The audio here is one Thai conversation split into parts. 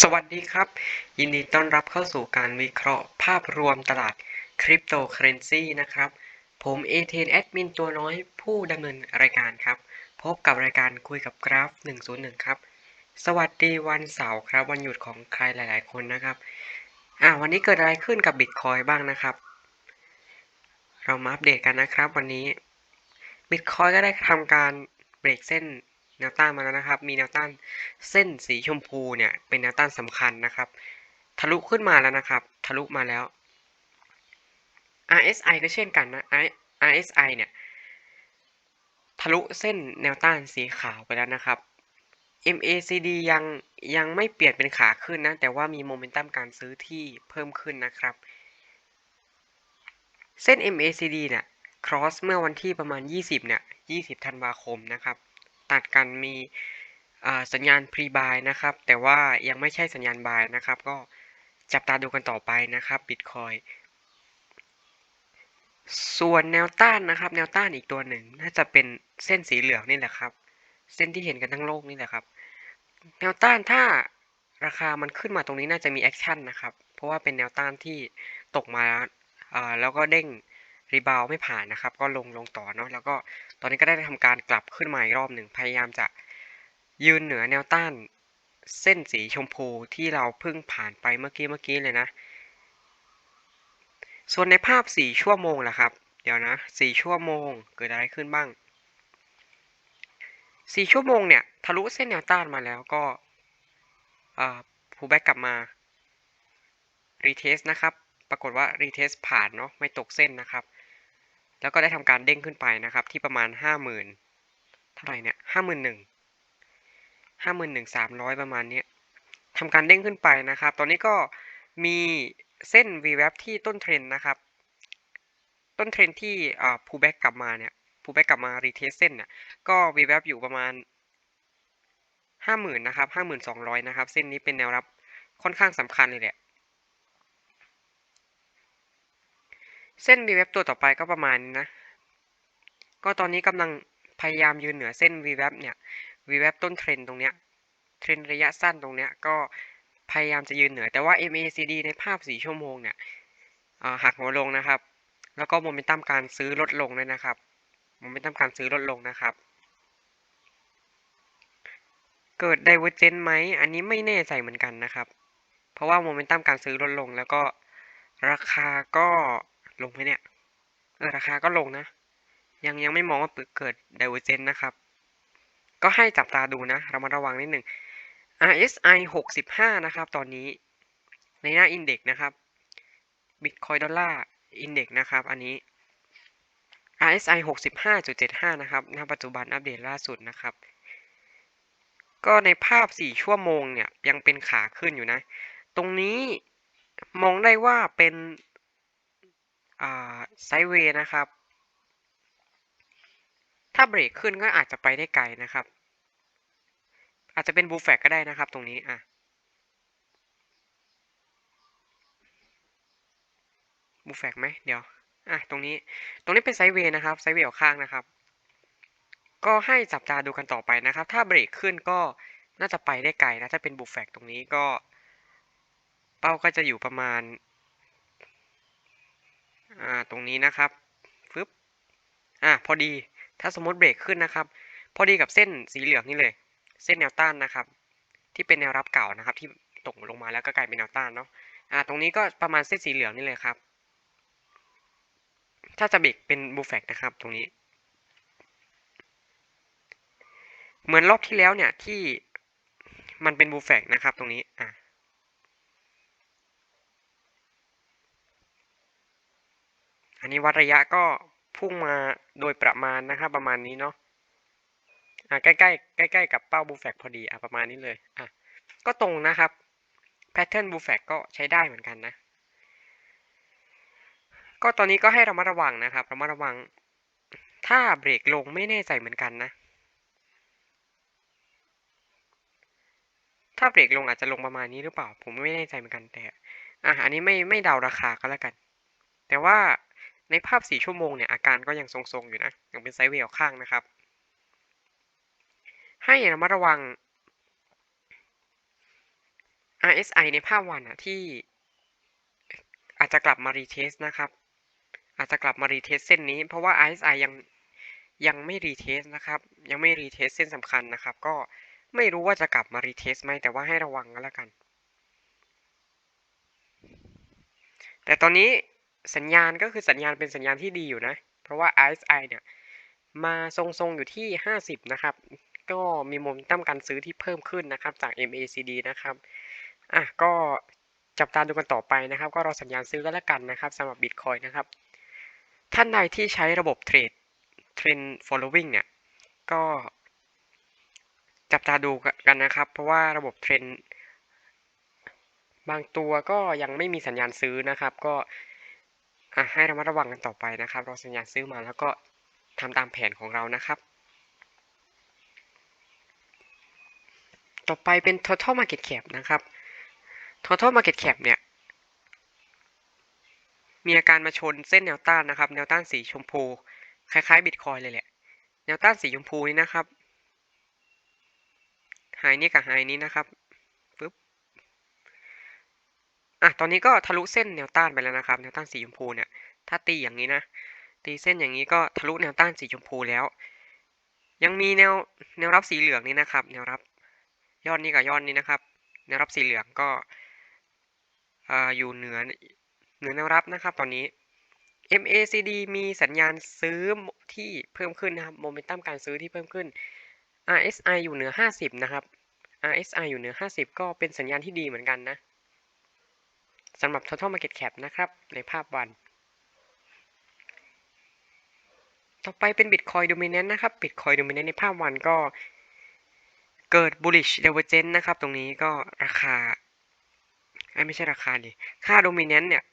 สวัสดีครับ ยินดีต้อนรับเข้าสู่การวิเคราะห์ภาพรวมตลาดคริปโตเคอเรนซีนะครับ ผมเอเทนแอดมินตัวน้อยผู้ดำเนินรายการครับ พบกับรายการคุยกับกราฟ 101 ครับ สวัสดีวันเสาร์ครับ วันหยุดของใครหลาย ๆ คนนะครับ อ่าวันนี้เกิดอะไรขึ้นกับบิตคอยบ้างนะครับ เรามาอัปเดตกันนะครับวันนี้บิตคอยก็ได้ทำการเบรกเส้น แนวต้านมาแล้วนะครับ มีแนวต้านเส้นสีชมพูเนี่ยเป็นแนวต้านสำคัญนะครับ ทะลุขึ้นมาแล้วนะครับ ทะลุมาแล้ว RSI ก็เช่นกันนะ RSI เนี่ยทะลุเส้นแนวต้านสีขาวไปแล้วนะครับ MACD ยังยังไม่เปลี่ยนเป็นขาขึ้นนะ แต่ว่ามีโมเมนตัมการซื้อที่เพิ่มขึ้นนะครับ เส้น MACD เนี่ย cross เมื่อวันที่ประมาณ 20 เนี่ย 20 ธันวาคมนะครับ ตัดกันมีสัญญาณ pre buy นะครับ แต่ว่ายังไม่ใช่สัญญาณ buy นะครับ ก็จับตาดูกันต่อไปนะครับ Bitcoin ส่วนแนวต้านนะครับ แนวต้านอีกตัวหนึ่ง น่าจะเป็นเส้นสีเหลืองนี่แหละครับ เส้นที่เห็นกันทั้งโลกนี่แหละครับ แนวต้านถ้าราคามันขึ้นมาตรงนี้น่าจะมีแอคชั่นนะครับ เพราะว่าเป็นแนวต้านที่ตกมาแล้วก็เด้งรีบาวไม่ผ่านนะครับ ก็ลงลงต่อเนาะแล้วก็ ตอนนี้ก็ได้ทำการกลับขึ้นมาอีกรอบหนึ่งพยายามจะยืนเหนือแนวต้านเส้นสีชมพูที่เราเพิ่งผ่านไปเมื่อกี้เมื่อกี้เลยนะ ส่วนในภาพสี่ชั่วโมงล่ะครับ เดี๋ยวนะสี่ชั่วโมงเกิดอะไรขึ้นบ้างสี่ชั่วโมงเนี่ยทะลุเส้นแนวต้านมาแล้วก็ผู้แบ็กกลับมารีเทสนะครับ ปรากฏว่ารีเทสผ่านเนาะไม่ตกเส้นนะครับ แล้วก็ได้ทำการเด้งขึ้นไปนะครับ ที่ประมาณห้าหมื่นเท่าไหร่เนี่ยห้าหมื่นหนึ่งห้าหมื่นหนึ่งสามร้อยประมาณนี้ทำการเด้งขึ้นไปนะครับ ตอนนี้ก็มีเส้น VWAP ที่ต้นเทรนนะครับ ต้นเทรนที่อ่า pullback กลับมาเนี่ย pullback กลับมารีเทสเส้นเนี่ยก็ VWAP อยู่ประมาณห้าหมื่นนะครับห้าหมื่นสองร้อยนะครับ เส้นนี้เป็นแนวรับค่อนข้างสำคัญเลยแหละ เส้น VWAP ตัวต่อไปก็ประมาณนี้นะ ก็ตอนนี้กำลังพยายามยืนเหนือเส้น VWAP เนี่ย VWAP ต้นเทรนตรงเนี้ย เทรนระยะสั้นตรงเนี้ยก็พยายามจะยืนเหนือ แต่ว่า MACD ในภาพ 4 ชั่วโมงเนี่ยหักหัวลงนะครับ แล้วก็โมเมนตัมการซื้อลดลงด้วยนะครับ โมเมนตัมการซื้อลดลงนะครับ เกิด Divergent ไหม อันนี้ไม่แน่ใจเหมือนกันนะครับ เพราะว่าโมเมนตัมการซื้อลดลงแล้วก็ราคาก็ ลงไหมเนี่ย เออราคาก็ลงนะ ยังยังไม่มองว่าเกิด Divergent นะครับ ก็ให้จับตาดูนะเรามาระวังนิดหนึ่ง RSI 65 นะครับ ตอนนี้ในหน้า Index นะครับ Bitcoin ดอลลาร์ Index นะครับ อันนี้ RSI 65.75 นะครับ ณ ปัจจุบันอัปเดตล่าสุดนะครับ ก็ในภาพ 4 ชั่วโมงเนี่ย ยังเป็นขาขึ้นอยู่นะ ตรงนี้มองได้ว่าเป็น ไซเวย์นะครับ ถ้าเบรกขึ้นก็อาจจะไปได้ไกลนะครับ อาจจะเป็นบูแฟกก็ได้นะครับตรงนี้อะบูแฟกไหมเดี๋ยวอะตรงนี้ตรงนี้เป็นไซเวย์นะครับไซเวย์ออกข้างนะครับ ก็ให้จับตาดูกันต่อไปนะครับ ถ้าเบรกขึ้นก็น่าจะไปได้ไกลนะถ้าเป็นบูแฟกตรงนี้ก็ เป้าก็จะอยู่ประมาณ อ่าตรงนี้นะครับฟึบอะพอดีถ้าสมมติเบรกขึ้นนะครับ พอดีกับเส้นสีเหลืองนี่เลย เส้นแนวต้านนะครับ ที่เป็นแนวรับเก่านะครับ ที่ตกลงมาแล้วก็กลายเป็นแนวต้านเนาะอ่าตรงนี้ก็ประมาณเส้นสีเหลืองนี่เลยครับ ถ้าจะเบรกเป็นบูแฟกนะครับตรงนี้ เหมือนรอบที่แล้วเนี่ยที่มันเป็นบูแฟกนะครับ ตรงนี้อะ อันนี้วัดระยะก็พุ่งมาโดยประมาณนะครับประมาณนี้เนาะอ่าใกล้ใกล้ใกล้ใกล้กับเป้าบูแฟกพอดีอะประมาณนี้เลยอะก็ตรงนะครับแพทเทิร์นบูแฟกก็ใช้ได้เหมือนกันนะ ก็ตอนนี้ก็ให้รามาระวังนะครับรามาระวัง ถ้าเบรกลงไม่แน่ใจเหมือนกันนะ ถ้าเบรกลงอาจจะลงประมาณนี้หรือเปล่า ผมไม่แน่ใจเหมือนกันแต่อะอันนี้ไม่ไม่เดาราคาก็แล้วกัน แต่ว่า ในภาพ 4 ชั่วโมงเนี่ยอาการก็ยังทรงๆอยู่นะยังเป็นไซด์เวย์ข้างนะครับ ให้ระมัดระวัง RSI ในภาพวันอะที่อาจจะกลับมารีเทสนะครับ อาจจะกลับมารีเทสเส้นนี้ เพราะว่า RSI ยังยังไม่รีเทสนะครับ ยังไม่รีเทสเส้นสำคัญนะครับ ก็ไม่รู้ว่าจะกลับมารีเทสไหมแต่ว่าให้ระวังกันแล้วกัน แต่ตอนนี้ สัญญาณก็คือสัญญาณเป็นสัญญาณที่ดีอยู่นะ เพราะว่า RSI เนี่ย มาทรงๆอยู่ที่ 50 นะครับ ก็มีมเมตัมการซื้อที่เพิ่มขึ้นนะครับ จาก MACD นะครับ อะ ก็จับตาดูกันต่อไปนะครับ ก็รอสัญญาณซื้อกันแล้วกันนะครับสำหรับ Bitcoin นะครับ ท่านใดที่ใช้ระบบเทรด Trend Following เนี่ย ก็จับตาดูกันนะครับ เพราะว่าระบบเทรนบางตัวก็ยังไม่มีสัญญาณซื้อนะครับ ก็ อะให้ระมัดระวังกันต่อไปนะครับรอสัญญาณซื้อมาแล้วก็ทำตามแผนของเรานะครับ ต่อไปเป็น total market cap นะครับ total market cap เนี่ย มีอาการมาชนเส้นแนวต้านนะครับ แนวต้านสีชมพู คล้ายๆ Bitcoin เลยแหละ แนวต้านสีชมพูนี้นะครับไฮนี้กับไฮนี้นะครับ อะตอนนี้ก็ทะลุเส้นแนวต้านไปแล้วนะครับแนวต้านสีชมพูเนี่ย ถ้าตีอย่างนี้นะ ตีเส้นอย่างนี้ก็ทะลุแนวต้านสีชมพูแล้ว ยังมีแนวแนวรับสีเหลืองนี้นะครับ แนวรับยอดนี้กับยอดนี้นะครับ แนวรับสีเหลืองก็อยู่เหนือเหนือแนวรับนะครับ ตอนนี้ MACD มีสัญญาณซื้อที่เพิ่มขึ้นนะครับโมเมนตัมการซื้อที่เพิ่มขึ้น RSI อยู่เหนือ 50 นะครับ RSI อยู่เหนือ 50 ก็เป็นสัญญาณที่ดีเหมือนกันนะ สำหรับ total market cap นะครับ ในภาพวัน ต่อไปเป็น Bitcoin dominant นะครับ Bitcoin dominant ในภาพวันก็เกิด bullish divergence นะครับ ตรงนี้ก็ราคาไม่ใช่ราคาดิค่า dominant เนี่ย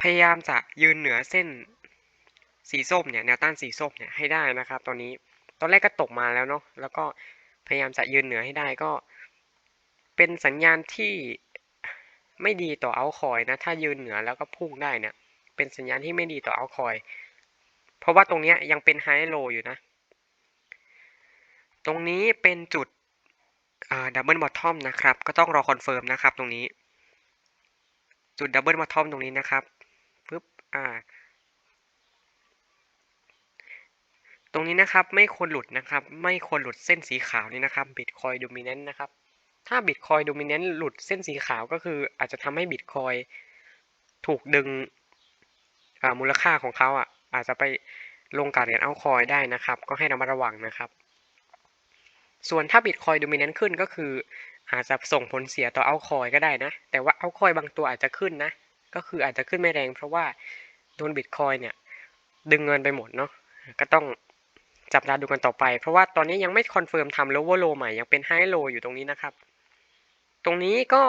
พยายามจะยืนเหนือเส้นสีส้มเนี่ยแนวต้านสีส้มเนี่ยให้ได้นะครับ ตอนนี้ตอนแรกก็ตกมาแล้วเนาะแล้วก็พยายามจะยืนเหนือให้ได้ก็ เป็นสัญญาณที่ไม่ดีต่อเอาคอยนะ ถ้ายืนเหนือแล้วก็พุ่งได้เนี่ย เป็นสัญญาณที่ไม่ดีต่อเอาคอย เพราะว่าตรงนี้ยังเป็นไฮโลอยู่นะ ตรงนี้เป็นจุดดับเบิลบอททอมนะครับ ก็ต้องรอคอนเฟิร์มนะครับตรงนี้ จุดดับเบิลบอททอมตรงนี้นะครับปึ๊บอ่า ตรงนี้นะครับไม่ควรหลุดนะครับ ไม่ควรหลุดเส้นสีขาวนี่นะครับ Bitcoin Dominant นะครับ ถ้า Bitcoin Dominant หลุดเส้นสีขาวก็คืออาจจะทำให้ Bitcoin ถูกดึงมูลค่าของเขาอะอาจจะไปลงกับเหรียญเอาคอยได้นะครับ ก็ให้ระมัดระวังนะครับ ส่วนถ้า Bitcoin Dominant ขึ้นก็คืออาจจะส่งผลเสียต่อเอาคอยก็ได้นะ แต่ว่าเอาคอยบางตัวอาจจะขึ้นนะ ก็คืออาจจะขึ้นไม่แรงเพราะว่าโดน Bitcoin เนี่ยดึงเงินไปหมดเนาะ ก็ต้องจับตาดูกันต่อไป เพราะว่าตอนนี้ยังไม่คอนเฟิร์มทำ lower low ใหม่ยังเป็น high low อยู่ตรงนี้นะครับ ตรงนี้ก็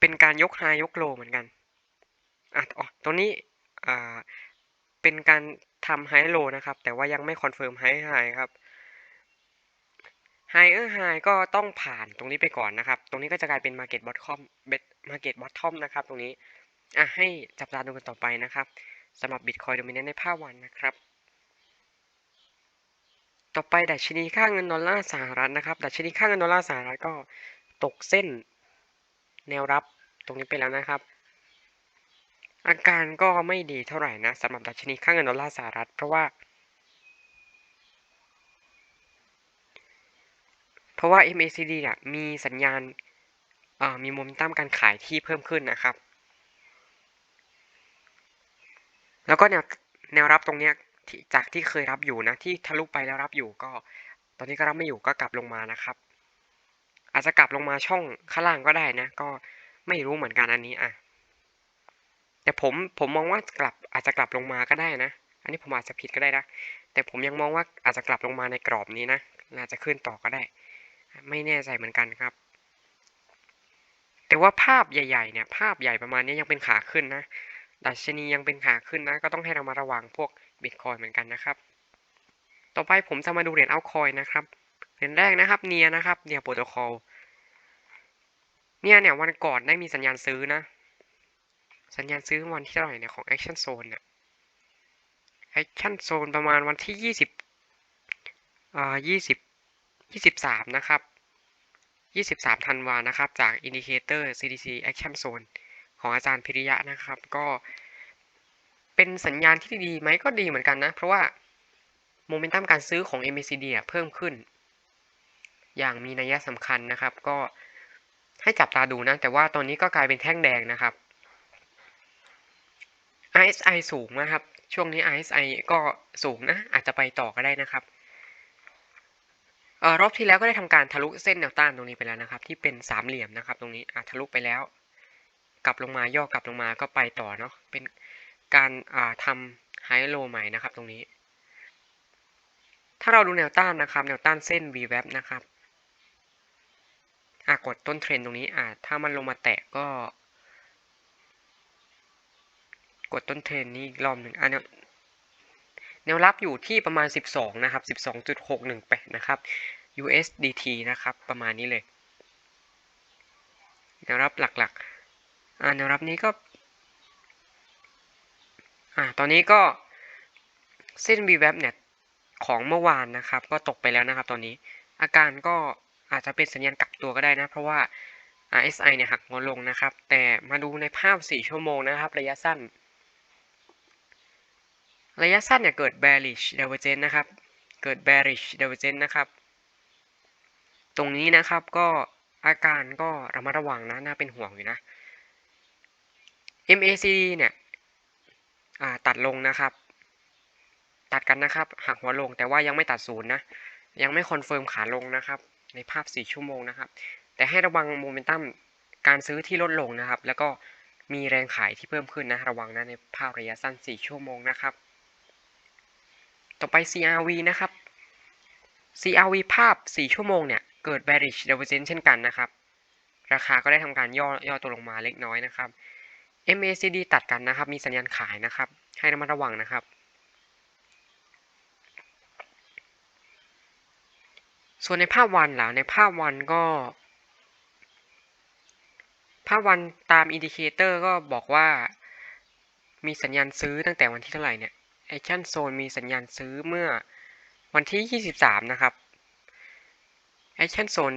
เป็นการยก high ยก low เหมือนกันอะอ๋อตรงนี้เป็นการทำ high low นะครับ แต่ว่ายังไม่คอนเฟิร์ม high high ครับ higher high ก็ต้องผ่านตรงนี้ไปก่อนนะครับ ตรงนี้ก็จะกลายเป็น market bottom market bottom นะครับ ตรงนี้อะให้จับตาดูกันต่อไปนะครับสำหรับ Bitcoin Dominant ในภาพวันนะครับ ต่อไปดัชนีค่าเงินดอลลาร์สหรัฐนะครับ ดัชนีค่าเงินดอลลาร์สหรัฐก็ตกเส้นแนวรับตรงนี้ไปแล้วนะครับ อาการก็ไม่ดีเท่าไหร่นะสำหรับดัชนีค่าเงินดอลลาร์สหรัฐ เพราะว่า เพราะว่า MACD เนี่ยมีสัญญาณมีมเมตัมการขายที่เพิ่มขึ้นนะครับ แล้วก็แนวแนวรับตรงเนี้ย จากที่เคยรับอยู่นะที่ทะลุไปแล้วรับอยู่ก็ ตอนนี้ก็รับไม่อยู่ก็กลับลงมานะครับ อาจจะกลับลงมาช่องข้างล่างก็ได้นะ ก็ไม่รู้เหมือนกันอันนี้อะแต่ผมผมมองว่ากลับอาจจะกลับลงมาก็ได้นะ อันนี้ผมอาจจะผิดก็ได้นะ แต่ผมยังมองว่าอาจจะกลับลงมาในกรอบนี้นะอาจจะขึ้นต่อก็ได้ ไม่แน่ใจเหมือนกันครับ แต่ว่าภาพใหญ่ๆเนี่ย ภาพใหญ่ประมาณนี้ยังเป็นขาขึ้นนะดัชนียังเป็นขาขึ้นนะ ก็ต้องให้เรามาระวังพวก บิตคอยเหมือนกันนะครับ ต่อไปผมจะมาดูเหรียญเอาคอยนะครับ เหรียญแรกนะครับเนียนะครับเนียโปรโตคอลเนี่ยเนี่ยวันก่อนได้มีสัญญาณซื้อนะ สัญญาณซื้อวันที่เท่าไหร่เนี่ยของ Action Zone เนี่ย Action Zone ประมาณวันที่ยี่สิบอ่ายี่สิบยี่สิบสามนะครับยี่สิบสามธันวานะครับ จาก Indicator CDC Action Zone ของอาจารย์พิริยะนะครับ ก็ เป็นสัญญาณที่ดีไหมก็ดีเหมือนกันนะ เพราะว่าโมเมนตัมการซื้อของ MACD เพิ่มขึ้น อย่างมีนัยสำคัญนะครับ ก็ให้จับตาดูนะ แต่ว่าตอนนี้ก็กลายเป็นแท่งแดงนะครับ RSI สูงนะครับ ช่วงนี้ RSI ก็สูงนะ อาจจะไปต่อก็ได้นะครับออรอบที่แล้วก็ได้ทำการทะลุเส้นแนวต้านตรงนี้ไปแล้วนะครับ ที่เป็นสามเหลี่ยมนะครับ ตรงนี้อะทะลุไปแล้ว กลับลงมาย่อกลับลงมาก็ไปต่อเนาะเป็น การาทำไฮโลใหม่นะครับตรงนี้ ถ้าเราดูแนวต้านนะครับ แนวต้านเส้น VWAP นะครับอะกดต้นเทรนตรงนี้อะถ้ามันลงมาแตะก็ กดต้นเทรนนี้รอบหนึ่งอะแนวแนวรับอยู่ที่ประมาณ 12 นะครับ 12.618 นะครับ USDT นะครับ ประมาณนี้เลย แนวรับหลักๆอ่าแนวรับนี้ก็ อ่าตอนนี้ก็เส้น VWAP เนี่ยของเมื่อวานนะครับ ก็ตกไปแล้วนะครับ ตอนนี้อาการก็อาจจะเป็นสัญญาณกลับตัวก็ได้นะ เพราะว่า RSI เนี่ยหักงอลงนะครับ แต่มาดูในภาพ 4 ชั่วโมงนะครับ ระยะสั้น ระยะสั้นเนี่ยเกิด bearish divergence นะครับ เกิด bearish divergence นะครับ ตรงนี้นะครับก็อาการก็ระมัดระวังนะ น่าเป็นห่วงอยู่นะ MACD เนี่ย ตัดลงนะครับ ตัดกันนะครับหักหัวลงแต่ว่ายังไม่ตัดศูนย์นะ ยังไม่คอนเฟิร์มขาลงนะครับ ในภาพ 4 ชั่วโมงนะครับ แต่ให้ระวังโมเมนตัมการซื้อที่ลดลงนะครับ แล้วก็มีแรงขายที่เพิ่มขึ้นนะ ระวังนะในภาพระยะสั้น 4 ชั่วโมงนะครับ ต่อไป CRV นะครับ CRV ภาพ 4 ชั่วโมงเนี่ย เกิด bearish divergence เช่นกันนะครับ ราคาก็ได้ทำการย่อย่อตัวลงมาเล็กน้อยนะครับ MACD ตัดกันนะครับ มีสัญญาณขายนะครับ ให้ระมัดระวังนะครับ ส่วนในภาพวันแล้วในภาพวันก็ ภาพวันตามอินดิเคเตอร์ก็บอกว่ามีสัญญาณซื้อตั้งแต่วันที่เท่าไหร่เนี่ย Action Zone มีสัญญาณซื้อเมื่อวันที่ 23 นะครับ Action Zone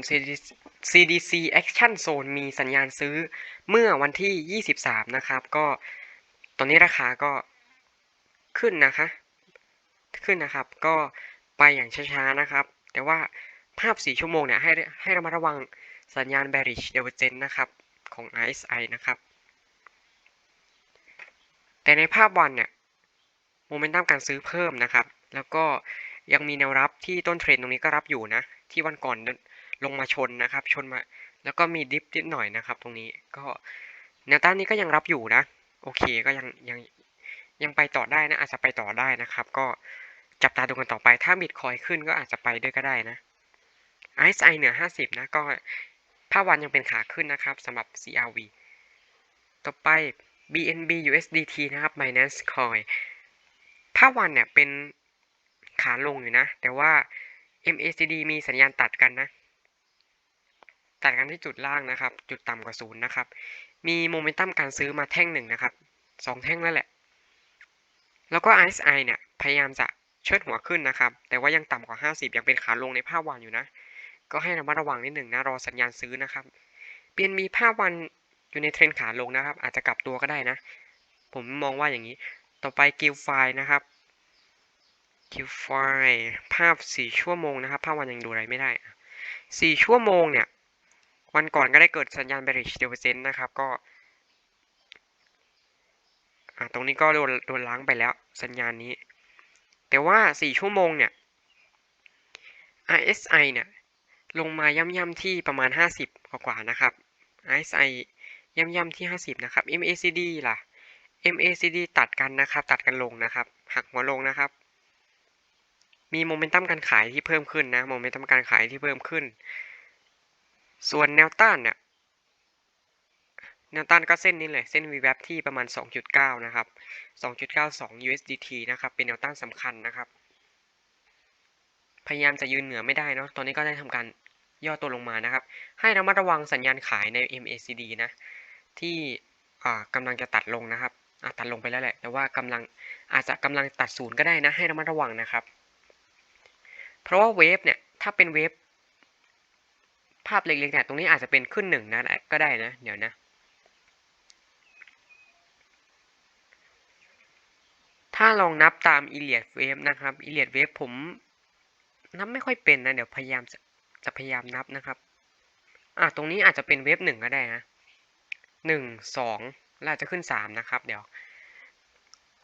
CDC Action Zone มีสัญญาณซื้อเมื่อวันที่ 23 นะครับ ก็ตอนนี้ราคาก็ขึ้นนะคะ ขึ้นนะครับ ก็ไปอย่างช้าๆนะครับ แต่ว่าภาพ 4 ชั่วโมงเนี่ยให้ให้เรามาระวังสัญญาณ bearish divergence นะครับ ของ RSI นะครับ แต่ในภาพวันเนี่ยโมเมนตัมการซื้อเพิ่มนะครับ แล้วก็ยังมีแนวรับที่ต้นเทรนตรงนี้ก็รับอยู่นะ ที่วันก่อนลงมาชนนะครับ ชนมา แล้วก็มีดิฟนิดหน่อยนะครับ ตรงนี้ก็แนวต้านนี้ก็ยังรับอยู่นะ โอเคก็ยังยังยังไปต่อได้นะ อาจจะไปต่อได้นะครับ ก็จับตาดูกันต่อไปถ้าบิตคอยขึ้นก็อาจจะไปด้วยก็ได้นะ RSI เหนือ 50 นะ ก็ภาพวันยังเป็นขาขึ้นนะครับสำหรับ CRV ต่อไป BNB USDT นะครับ Binance Coin ภาพวันเนี่ยเป็นขาลงอยู่นะ แต่ว่า MACD มีสัญญาณตัดกันนะ ตัดกันที่จุดล่างนะครับ จุดต่ำกว่าศูนย์นะครับ มีโมเมนตัมการซื้อมาแท่งหนึ่งนะครับสองแท่งนั่นแหละ แล้วก็ RSI เนี่ย พยายามจะเชิดหัวขึ้นนะครับ แต่ว่ายังต่ำกว่า 50 ยังเป็นขาลงในภาพวันอยู่นะ ก็ให้ระมัดระวังนิดหนึ่งนะ รอสัญญาณซื้อนะครับ เปลี่ยนมีภาพวันอยู่ในเทรนขาลงนะครับ อาจจะกลับตัวก็ได้นะ ผมมองว่าอย่างนี้ ต่อไปกิลไฟนะครับ กิลไฟภาพ 4 ชั่วโมงนะครับ ภาพวันยังดูอะไรไม่ได้ 4 ชั่วโมงเนี่ย วันก่อนก็ได้เกิดสัญญาณ bearish divergence นะครับก็ตรงนี้ก็โดนโดนล้างไปแล้วสัญญาณนี้ แต่ว่า 4 ชั่วโมงเนี่ย RSI เนี่ย ลงมาย่ำๆที่ประมาณ 50 กว่าๆนะครับ RSI ย่ำๆที่ 50 นะครับ MACD ล่ะ MACD ตัดกันนะครับ ตัดกันลงนะครับ หักหัวลงนะครับ มีโมเมนตัมการขายที่เพิ่มขึ้นนะโมเมนตัมการขายที่เพิ่มขึ้น ส่วนแนวต้านเนี่ยแนวต้านก็เส้นนี้เลยเส้น VWAP ที่ประมาณ 2.9 นะครับ 2.92 USDT นะครับ เป็นแนวต้านสำคัญนะครับ พยายามจะยืนเหนือไม่ได้เนาะ ตอนนี้ก็ได้ทำการย่อตัวลงมานะครับ ให้ระมัดระวังสัญญาณขายใน MACD นะ ที่กำลังจะตัดลงนะครับตัดลงไปแล้วแหละ แต่ว่ากำลังอาจจะกำลังตัดศูนย์ก็ได้นะ ให้ระมัดระวังนะครับ เพราะว่าเวฟเนี่ยถ้าเป็นเวฟภาพเล็กๆเนี่ยตรงนี้อาจจะเป็นขึ้นหนึ่งนะก็ได้นะ เดี๋ยวนะ ถ้าลองนับตามอีเลียดเวฟนะครับอีเลียดเวฟผมนับไม่ค่อยเป็นนะเดี๋ยวพยายามจะจะพยายามนับนะครับอะตรงนี้อาจจะเป็นเวฟหนึ่งก็ได้นะหนึ่งสองแล้วจะขึ้นสามนะครับ เดี๋ยว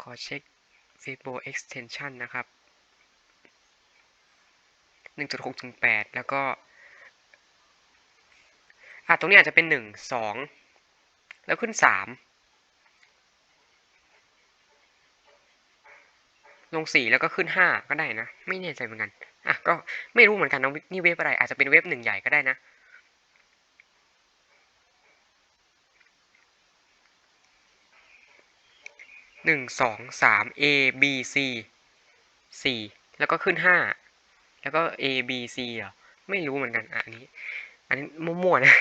ขอเช็ค v i b o extension นะครับ หนึ่งจุดหกถึงแปดแล้วก็อะตรงนี้อาจจะเป็นหนึ่งสองแล้วขึ้นสามลงสี่แล้วก็ขึ้นห้าก็ได้นะ ไม่แน่ใจเหมือนกัน อะ ก็ไม่รู้เหมือนกันนะนี่เว็บอะไร อาจจะเป็นเว็บหนึ่งใหญ่ก็ได้นะหนึ่งสองสาม A B C สี่แล้วก็ขึ้นห้า แล้วก็ A B C เหรอ ไม่รู้เหมือนกันอันนี้ อันนี้มั่วๆนะ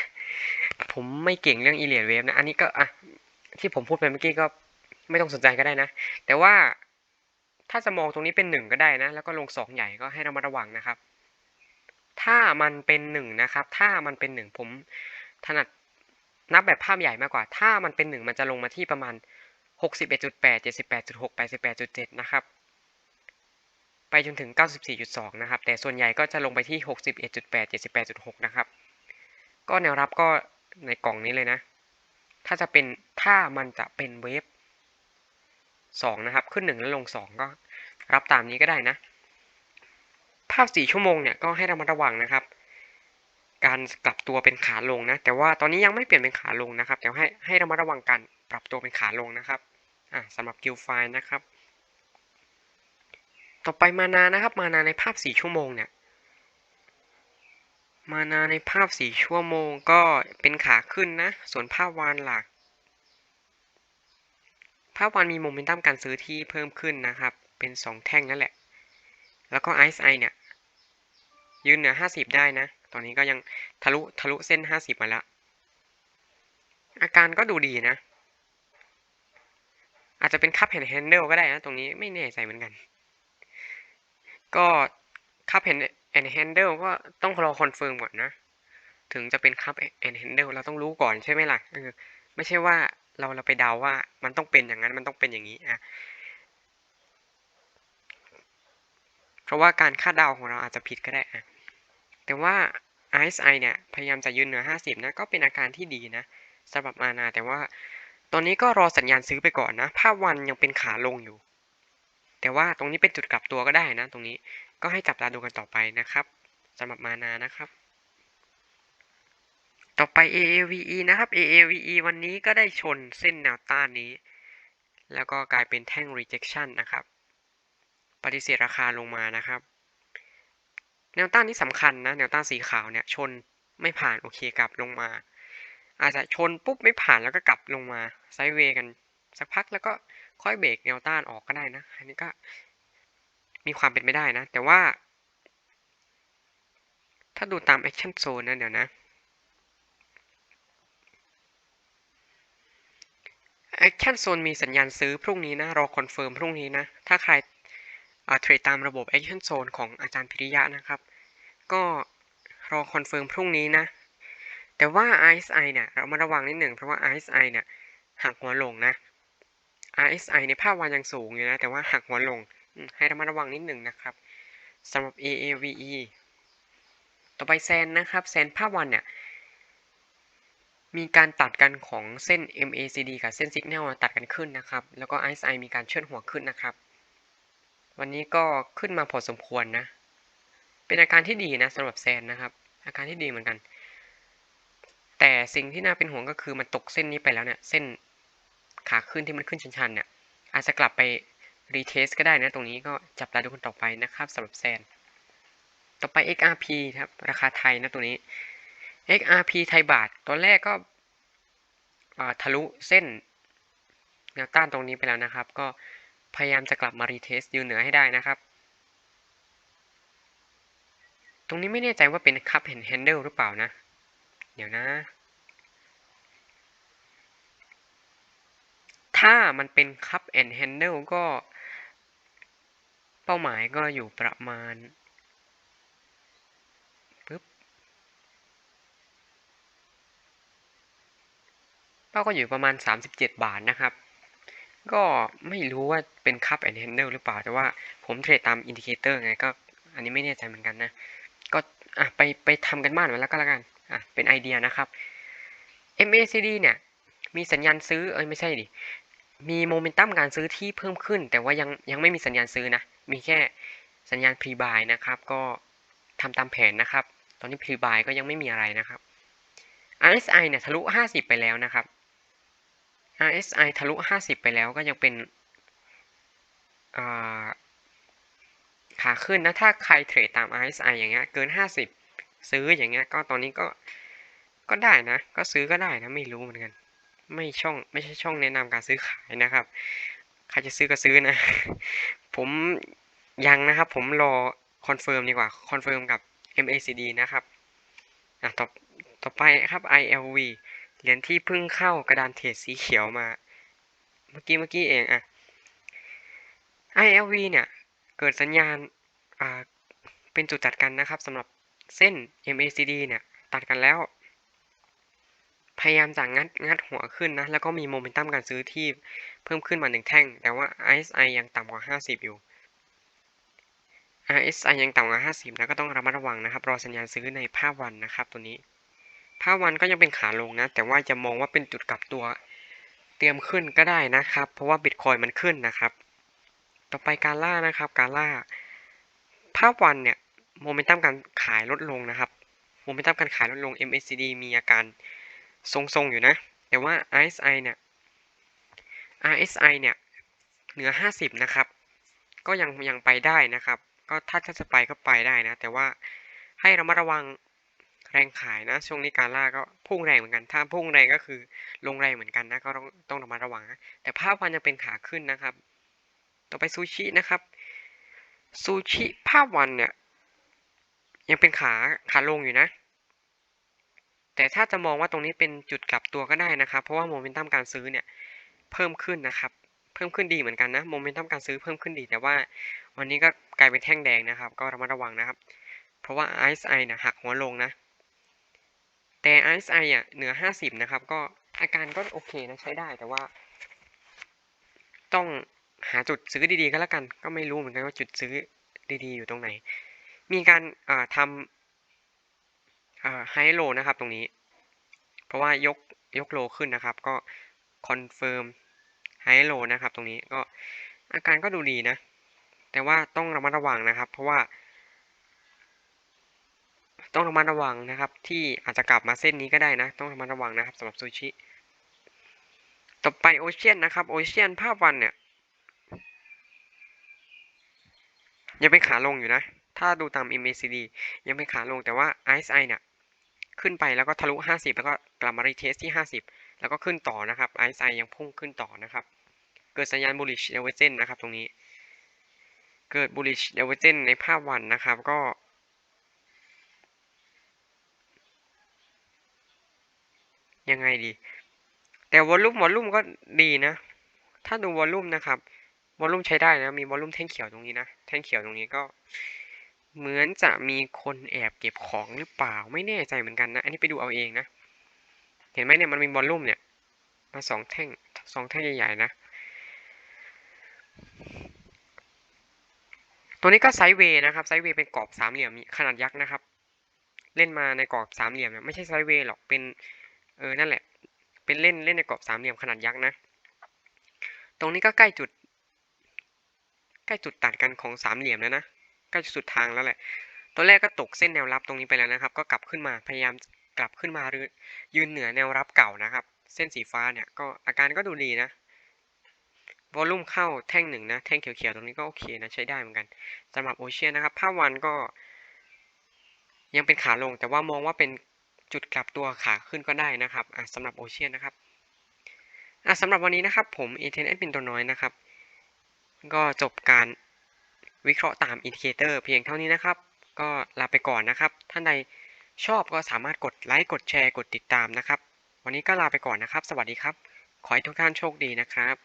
ผมไม่เก่งเรื่องอีเลียดเวฟนะ อันนี้ก็อะที่ผมพูดไปเมื่อกี้ก็ไม่ต้องสนใจก็ได้นะ แต่ว่าถ้าจะมองตรงนี้เป็นหนึ่งก็ได้นะ แล้วก็ลงสองใหญ่ก็ให้เระมัดระวังนะครับ ถ้ามันเป็นหนึ่งนะครับ ถ้ามันเป็นหนึ่งผมถนัดนับแบบภาพใหญ่มากกว่า ถ้ามันเป็นหนึ่งมันจะลงมาที่ประมาณหกสิบเอ็ดจุดแปดเจ็ดสิบแปดจุดหกแปดสิบแปดจุดเจ็ดนะครับ ไปจนถึงเก้าสิบสี่จุดสองนะครับ แต่ส่วนใหญ่ก็จะลงไปที่หกสิบเอ็ดจุดแปดเจ็ดสิบแปดจุดหกนะครับ ก็แนวรับก็ในกล่องนี้เลยนะ ถ้าจะเป็น ถ้ามันจะเป็นเวฟสองนะครับ ขึ้นหนึ่งแล้วลงสองก็รับตามนี้ก็ได้นะ ภาพสี่ชั่วโมงเนี่ย ก็ให้ระมัดระวังนะครับ การกลับตัวเป็นขาลงนะ แต่ว่าตอนนี้ยังไม่เปลี่ยนเป็นขาลงนะครับเดี๋ยวให้ให้ระมัดระวังการปรับตัวเป็นขาลงนะครับ อ่าสำหรับกิลไฟนะครับ ต่อไปมานานะครับ มานาในภาพสี่ชั่วโมงเนี่ย มานาในภาพสี่ชั่วโมงก็เป็นขาขึ้นนะ ส่วนภาพวานหลัก ภาพวานมีโมเมนตัมการซื้อที่เพิ่มขึ้นนะครับ เป็นสองแท่งนั่นแหละ แล้วก็ไอซ์ไอเนี่ย ยืนเหนือห้าสิบได้นะ ตอนนี้ก็ยังทะลุทะลุเส้นห้าสิบมาแล้วอาการก็ดูดีนะ อาจจะเป็นคัพแฮนด์แฮนเดิลก็ได้นะ ตรงนี้ไม่แน่ใจเหมือนกัน ก็คัพแฮนแอนแฮนเดิลก็ต้องรอคอนเฟิร์มก่อนนะ ถึงจะเป็นคัพแอนแฮนเดิลเราต้องรู้ก่อนใช่ไหมล่ะเออไม่ใช่ว่าเราเราไปเดาว่ามันต้องเป็นอย่างนั้นมันต้องเป็นอย่างนี้อะเพราะว่าการคาดเดาของเราอาจจะผิดก็ได้อะแต่ว่า RSI เนี่ย พยายามจะยืนเหนือ 50 นะ ก็เป็นอาการที่ดีนะสำหรับมานาแต่ว่าตอนนี้ก็รอสัญญาณซื้อไปก่อนนะ ภาพวันยังเป็นขาลงอยู่ แต่ว่าตรงนี้เป็นจุดกลับตัวก็ได้นะ ตรงนี้ก็ให้จับตาดูกันต่อไปนะครับสำหรับมานานะครับ ต่อไป AAVE นะครับ AAVE วันนี้ก็ได้ชนเส้นแนวต้านนี้ แล้วก็กลายเป็นแท่ง rejection นะครับ ปฏิเสธราคาลงมานะครับ แนวต้านนี้สำคัญนะ แนวต้านสีขาวเนี่ยชนไม่ผ่านโอเคกลับลงมา อาจจะชนปุ๊บไม่ผ่านแล้วก็กลับลงมาไซด์เวย์กันสักพักแล้วก็ ค่อยเบรกแนวต้านออกก็ได้นะ อันนี้ก็มีความเป็นไปได้นะ แต่ว่า ถ้าดูตาม action zone นะเดี๋ยวนะ action zone มีสัญญาณซื้อพรุ่งนี้นะ รอคอนเฟิร์มพรุ่งนี้นะ ถ้าใครเทรดตามระบบ Action Zone ของอาจารย์พิริยะนะครับ ก็รอคอนเฟิร์มพรุ่งนี้นะ แต่ว่า RSI เนี่ย เรามาระวังนิดหนึ่งเพราะว่า RSI เนี่ยหักหัวลงนะ RSI ในภาพวันยังสูงอยู่นะ แต่ว่าหักหัวลง ให้ระมัดระวังนิดหนึ่งนะครับสำหรับ AAVE ต่อไปแซนนะครับแซนภาพวันเนี่ยมีการตัดกันของเส้น MACD กับเส้น Signal ตัดกันขึ้นนะครับ แล้วก็ RSI มีการเชื่อมหัวขึ้นนะครับ วันนี้ก็ขึ้นมาพอสมควรนะ เป็นอาการที่ดีนะสำหรับแซนนะครับ อาการที่ดีเหมือนกัน แต่สิ่งที่น่าเป็นห่วงก็คือมันตกเส้นนี้ไปแล้วเนี่ย เส้น ขาขึ้นที่มันขึ้นชันๆเนี่ยอาจจะกลับไปรีเทสก็ได้นะ ตรงนี้ก็จับตาดูกันต่อไปนะครับสำหรับแซน ต่อไป XRP ครับ ราคาไทยนะตัวนี้ XRP ไทยบาทตัวแรกก็ทะลุเส้นแนวต้านตรงนี้ไปแล้วนะครับ ก็พยายามจะกลับมารีเทสยืนเหนือให้ได้นะครับ ตรงนี้ไม่แน่ใจว่าเป็นคัพแฮนเดิลหรือเปล่านะ เดี๋ยวนะ ถ้ามันเป็น cup and handle ก็เป้าหมายก็อยู่ประมาณปึ๊บเป้าก็อยู่ประมาณ 37 บาทนะครับ ก็ไม่รู้ว่าเป็น cup and handle หรือเปล่า แต่ว่าผมเทรดตามอินดิเคเตอร์ไงก็อันนี้ไม่แน่ใจเหมือนกันนะ ก็อะไปไปทำกันบ้านมาแล้วก็แล้วกันอะเป็นไอเดียนะครับ MACD เนี่ยมีสัญญาณซื้อ เอ้ยไม่ใช่ดิ มีโมเมนตัมการซื้อที่เพิ่มขึ้น แต่ว่ายังยังไม่มีสัญญาณซื้อนะ มีแค่สัญญาณพรีบายนะครับ ก็ทำตามแผนนะครับ ตอนนี้พรีบายก็ยังไม่มีอะไรนะครับ RSI เนี่ยทะลุ 50 ไปแล้วนะครับ RSI ทะลุ 50 ไปแล้วก็ยังเป็นขาขึ้นนะ ถ้าใครเทรดตาม RSI อย่างเงี้ยเกิน 50 ซื้ออย่างเงี้ยก็ตอนนี้ก็ก็ได้นะ ก็ซื้อก็ได้นะ ไม่รู้เหมือนกัน ไม่ช่องไม่ใช่ช่องแนะนำการซื้อขายนะครับใครจะซื้อก็ซื้อนะ ผมยังนะครับ ผมรอคอนเฟิร์มดีกว่าคอนเฟิร์มกับ MACD นะครับอะต่อต่อไปครับ ILV เหรียญที่เพิ่งเข้ากระดานเทรดสีเขียวมา เมื่อกี้เมื่อกี้เองอะ ILV เนี่ย เกิดสัญญาณอ่าเป็นจุดตัดกันนะครับสำหรับเส้น MACD เนี่ย ตัดกันแล้ว พยายามจะงัดงัดหัวขึ้นนะ แล้วก็มีโมเมนตัมการซื้อที่เพิ่มขึ้นมาหนึ่งแท่ง แต่ว่า RSI ยังต่ำกว่า 50 อยู่ RSI ยังต่ำกว่า 50 นะก็ต้องระมัดระวังนะครับ รอสัญญาณซื้อในภาพวันนะครับ ตัวนี้ ภาพวันก็ยังเป็นขาลงนะ แต่ว่าจะมองว่าเป็นจุดกลับตัว เตรียมขึ้นก็ได้นะครับ เพราะว่าบิตคอยมันขึ้นนะครับ ต่อไปการล่านะครับ การล่า ภาพวันเนี่ยโมเมนตัมการขายลดลงนะครับ โมเมนตัมการขายลดลง MACD มีอาการ ทรงๆอยู่นะ แต่ว่า RSI เนี่ย RSI เนี่ยเหนือ 50 นะครับ ก็ยังยังไปได้นะครับ ก็ถ้าจะไปก็ไปได้นะ แต่ว่าให้เรามาระวังแรงขายนะ ช่วงนี้การล่าก็พุ่งแรงเหมือนกัน ถ้าพุ่งแรงก็คือลงแรงเหมือนกันนะ ก็ต้องต้องระมัดระวังนะ แต่ภาพวันยังเป็นขาขึ้นนะครับ ต่อไปซูชินะครับ ซูชิภาพวันเนี่ยยังเป็นขาขาลงอยู่นะ แต่ถ้าจะมองว่าตรงนี้เป็นจุดกลับตัวก็ได้นะครับ เพราะว่าโมเมนตัมการซื้อเนี่ยเพิ่มขึ้นนะครับ เพิ่มขึ้นดีเหมือนกันนะโมเมนตัมการซื้อเพิ่มขึ้นดี แต่ว่าวันนี้ก็กลายเป็นแท่งแดงนะครับ ก็ระมัดระวังนะครับ เพราะว่า RSI เนี่ยหักหัวลงนะ แต่ RSI อะเหนือ 50 นะครับ ก็อาการก็โอเคนะใช้ได้แต่ว่า ต้องหาจุดซื้อดีๆก็แล้วกัน ก็ไม่รู้เหมือนกันว่าจุดซื้อดีๆ อยู่ตรงไหน มีการทำ ไฮโลนะครับตรงนี้ เพราะว่ายกยกโลขึ้นนะครับ ก็คอนเฟิร์มไฮโลนะครับ ตรงนี้ก็อาการก็ดูดีนะ แต่ว่าต้องระมัดระวังนะครับ เพราะว่า ต้องระมัดระวังนะครับ ที่อาจจะกลับมาเส้นนี้ก็ได้นะ ต้องระมัดระวังนะครับสำหรับซูชิต่อไปโอเชียนนะครับโอเชียนภาพวันเนี่ยยังเป็นขาลงอยู่นะ ถ้าดูตาม MACD ยังเป็นขาลงแต่ว่า RSI เนี่ย ขึ้นไปแล้วก็ทะลุ 50 แล้วก็กลับมารีเทสที่ 50 แล้วก็ขึ้นต่อนะครับ RSI ยังพุ่งขึ้นต่อนะครับ เกิดสัญญาณ bullish divergence นะครับตรงนี้ เกิด bullish divergence ในภาพวันนะครับก็ยังไงดี แต่วอลลุ่มวอลลุ่มก็ดีนะ ถ้าดูวอลลุ่มนะครับวอลลุ่มใช้ได้นะ มีวอลลุ่มแท่งเขียวตรงนี้นะ แท่งเขียวตรงนี้ก็ เหมือนจะมีคนแอบเก็บของหรือเปล่าไม่แน่ใจเหมือนกันนะ อันนี้ไปดูเอาเองนะ เห็นไหมเนี่ยมันมีวอลลุ่มเนี่ย มาสองแท่งสองแท่งใหญ่ๆนะ ตัวนี้ก็ไซด์เวย์นะครับไซด์เวย์เป็นกรอบสามเหลี่ยมขนาดยักษ์นะครับ เล่นมาในกรอบสามเหลี่ยมเนี่ยไม่ใช่ไซด์เวย์หรอกเป็นเออนั่นแหละ เป็นเล่นเล่นในกรอบสามเหลี่ยมขนาดยักษ์นะ ตรงนี้ก็ใกล้จุด ใกล้จุดตัดกันของสามเหลี่ยมแล้วนะ กล้จุดสุดทางแล้วแหละตัวแรกก็ตกเส้นแนวรับตรงนี้ไปแล้วนะครับ ก็กลับขึ้นมาพยายามกลับขึ้นมาหรือยืนเหนือแนวรับเก่านะครับ เส้นสีฟ้าเนี่ยก็อาการก็ดูดีนะวอลลุ่มเข้าแท่งหนึ่งนะ แท่งเขียวๆตรงนี้ก็โอเคนะใช้ได้เหมือนกันสำหรับโอเชียนนะครับภาพวันก็ ยังเป็นขาลงแต่ว่ามองว่าเป็นจุดกลับตัวขาขึ้นก็ได้นะครับอะสำหรับโอเชียนนะครับสำหรับวันนี้นะครับผมเอเทนเอสปินตัวน้อยนะครับ ก็จบการ วิเคราะห์ตามอินดิเคเตอร์เพียงเท่านี้นะครับ ก็ลาไปก่อนนะครับ ท่านใดชอบก็สามารถกดไลค์กดแชร์กดติดตามนะครับ วันนี้ก็ลาไปก่อนนะครับ สวัสดีครับ ขอให้ทุกท่านโชคดีนะครับ